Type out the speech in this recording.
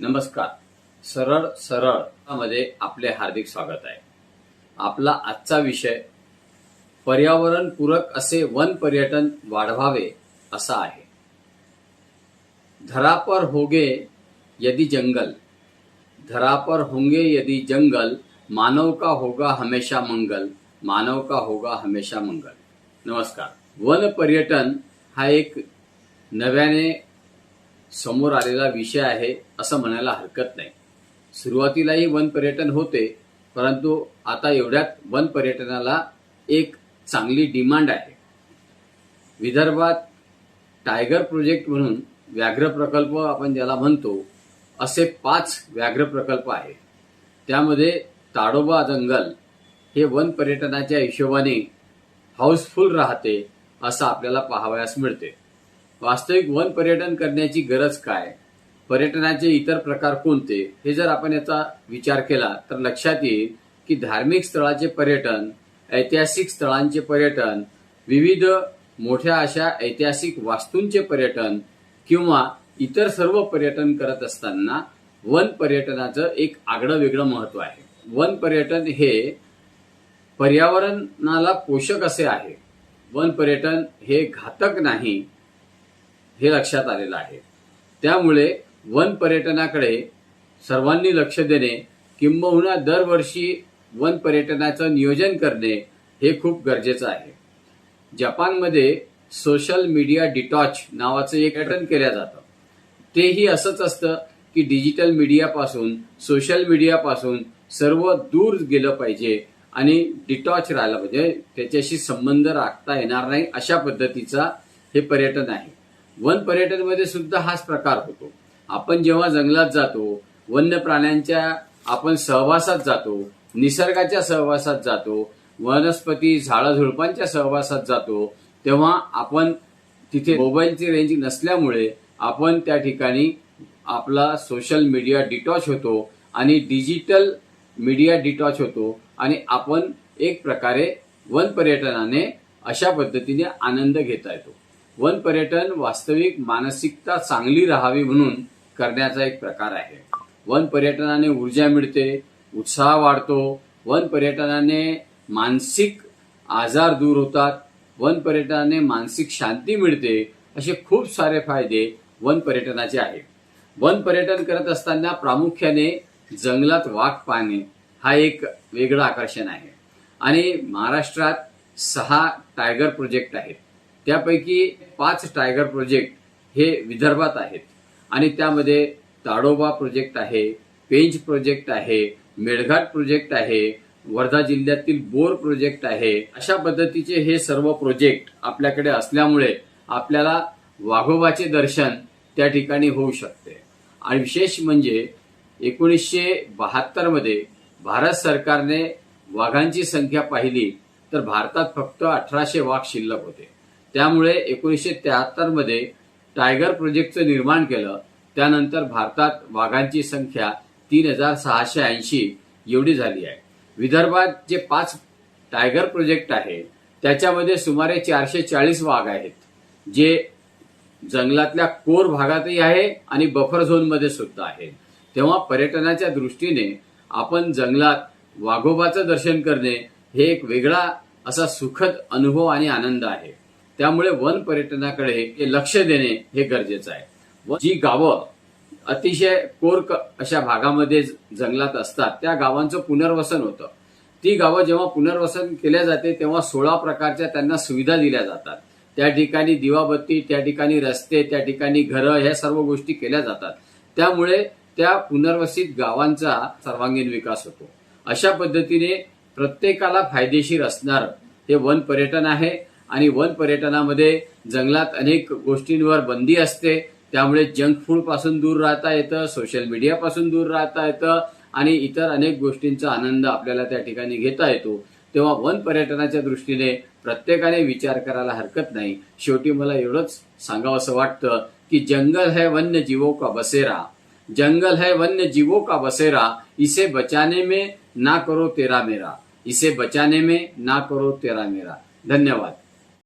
नमस्कार. सरळ सरळमध्ये आपले हार्दिक स्वागत आहे. आपला आजचा विषय पर्यावरण पूरक असे वन पर्यटन वाढवावे असा आहे. धरापर होगे यदि जंगल धरापर होंगे यदि जंगल मानव का होगा हमेशा मंगल मानव का होगा हमेशा मंगल. नमस्कार. वन पर्यटन हा एक नव्याने समोर आलेला विषय आहे असं म्हणायला हरकत नाही. सुरुवातीलाही वन पर्यटन होते परंतु आता एवढ्यात वन पर्यटनाला एक चांगली डिमांड आहे. विदर्भात टायगर प्रोजेक्ट म्हणून व्याघ्र प्रकल्प आपण ज्याला म्हणतो असे पाच व्याघ्र प्रकल्प आहेत. त्यामध्ये ताडोबा जंगल हे वन पर्यटनाच्या हिशोबाने हाऊसफुल राहते असं आपल्याला पाहावयास मिळते. वास्तविक वन पर्यटन करण्याची गरज काय? पर्यटनाचे इतर प्रकार कोणते? हे जर आपण याचा विचार केला तर लक्षात येईल की धार्मिक स्थळाचे पर्यटन ऐतिहासिक स्थळांचे पर्यटन विविध मोठ्या अशा ऐतिहासिक वास्तूंचे पर्यटन किंवा इतर सर्व पर्यटन करत असताना वन पर्यटनाचं एक आगळं वेगळं महत्त्व आहे. वन पर्यटन हे पर्यावरणाला पोषक असे आहे. वन पर्यटन हे घातक नाही हे लक्षात आलेलं आहे. त्यामुळे वन पर्यटनाकडे सर्वांनी लक्ष देणे किंबहुना दरवर्षी वन पर्यटनाचं नियोजन करणे हे खूप गरजेचं आहे. जपानमध्ये सोशल मीडिया डिटॉच नावाचं एक अटन केलं जातं. तेही असंच असतं की डिजिटल मीडियापासून सोशल मीडियापासून सर्व दूर गेलं पाहिजे आणि डिटॉच राहिलं पाहिजे. त्याच्याशी संबंध राखता येणार नाही अशा पद्धतीचा हे पर्यटन आहे. वन पर्यटनमध्ये सुद्धा हाच प्रकार होतो. आपण जेव्हा जंगलात जातो वन्य प्राण्यांच्या आपण सहवासात जातो निसर्गाच्या सहवासात जातो वनस्पती झाडाझुडपांच्या सहवासात जातो तेव्हा आपण तिथे मोबाईलची रेंज नसल्यामुळे आपण त्या ठिकाणी आपला सोशल मीडिया डिटॉच होतो आणि डिजिटल मीडिया डिटॉच होतो आणि आपण एक प्रकारे वन पर्यटनाने अशा पद्धतीने आनंद घेता येतो. वन पर्यटन वास्तविक मानसिकता चांगली राहावी म्हणून करण्याचा एक प्रकार आहे. वन पर्यटनाने ऊर्जा मिळते उत्साह वाढतो. वन पर्यटनाने मानसिक आजार दूर होतात. वन पर्यटनाने मानसिक शांती मिळते असे खूप सारे फायदे वन पर्यटनाचे आहेत. वन पर्यटन करत असताना प्रामुख्याने जंगलात वाघ पाहणे हा एक वेगळं आकर्षण आहे. आणि महाराष्ट्रात सहा टायगर प्रोजेक्ट आहेत. त्यापैकी पाच टायगर प्रोजेक्ट हे विदर्भात आहेत. आणि त्यामध्ये ताडोबा प्रोजेक्ट आहे पेंच प्रोजेक्ट आहे मेळघाट प्रोजेक्ट आहे वर्धा जिल्ह्यातील बोर प्रोजेक्ट आहे. अशा पद्धतीचे हे सर्व प्रोजेक्ट आपल्याकडे असल्यामुळे आपल्याला वाघोबाचे दर्शन त्या ठिकाणी होऊ शकते. आणि विशेष म्हणजे एकोणीसशे बहात्तरमध्ये भारत सरकारने वाघांची संख्या पाहिली तर भारतात फक्त अठराशे वाघ शिल्लक होते. त्यामुळे एकोणीसशे त्र्याहत्तरमध्ये टायगर प्रोजेक्टचं निर्माण केलं. त्यानंतर भारतात वाघांची संख्या तीन हजार सहाशे ऐंशी एवढी झाली आहे. विदर्भात जे पाच टायगर प्रोजेक्ट आहे त्याच्यामध्ये सुमारे चारशे चाळीस वाघ आहेत जे जंगलातल्या कोर भागातही आहे आणि बफर झोनमध्ये सुद्धा आहे तेव्हा पर्यटनाच्या दृष्टीने आपण जंगलात वाघोबाचं दर्शन करणे हे एक वेगळा असा सुखद अनुभव आणि आनंद आहे. त्यामुळे वन पर्यटनाकडे हे लक्ष देणे हे गरजेचं आहे. व जी गावं अतिशय कोर अशा भागामध्ये जंगलात असतात त्या गावांचं पुनर्वसन होतं. ती गावं जेव्हा पुनर्वसन केल्या जाते तेव्हा सोळा प्रकारच्या त्यांना सुविधा दिल्या जातात. त्या ठिकाणी दिवाबत्ती त्या ठिकाणी रस्ते त्या ठिकाणी घरं ह्या सर्व गोष्टी केल्या जातात. त्यामुळे त्या पुनर्वसित गावांचा सर्वांगीण विकास होतो. अशा पद्धतीने प्रत्येकाला फायदेशीर असणार हे वन पर्यटन आहे. आणि वन पर्यटनामध्ये जंगलात अनेक गोष्टींवर बंदी असते. त्यामुळे जंक फूडपासून दूर राहता येतं सोशल मीडिया पासून दूर राहता येतं आणि इतर अनेक गोष्टींचा आनंद आपल्याला त्या ठिकाणी घेता येतो. तेव्हा वन पर्यटनाच्या दृष्टीने प्रत्येकाने विचार करायला हरकत नाही. शेवटी मला एवढंच सांगावंसं वाटतं की जंगल है वन्य जीवों का बसेरा. जंगल है वन्य जीवों का बसेरा. इसे बचाने में ना करो तेरा मेरा. इसे बचाने में ना करो तेरा मेरा. धन्यवाद.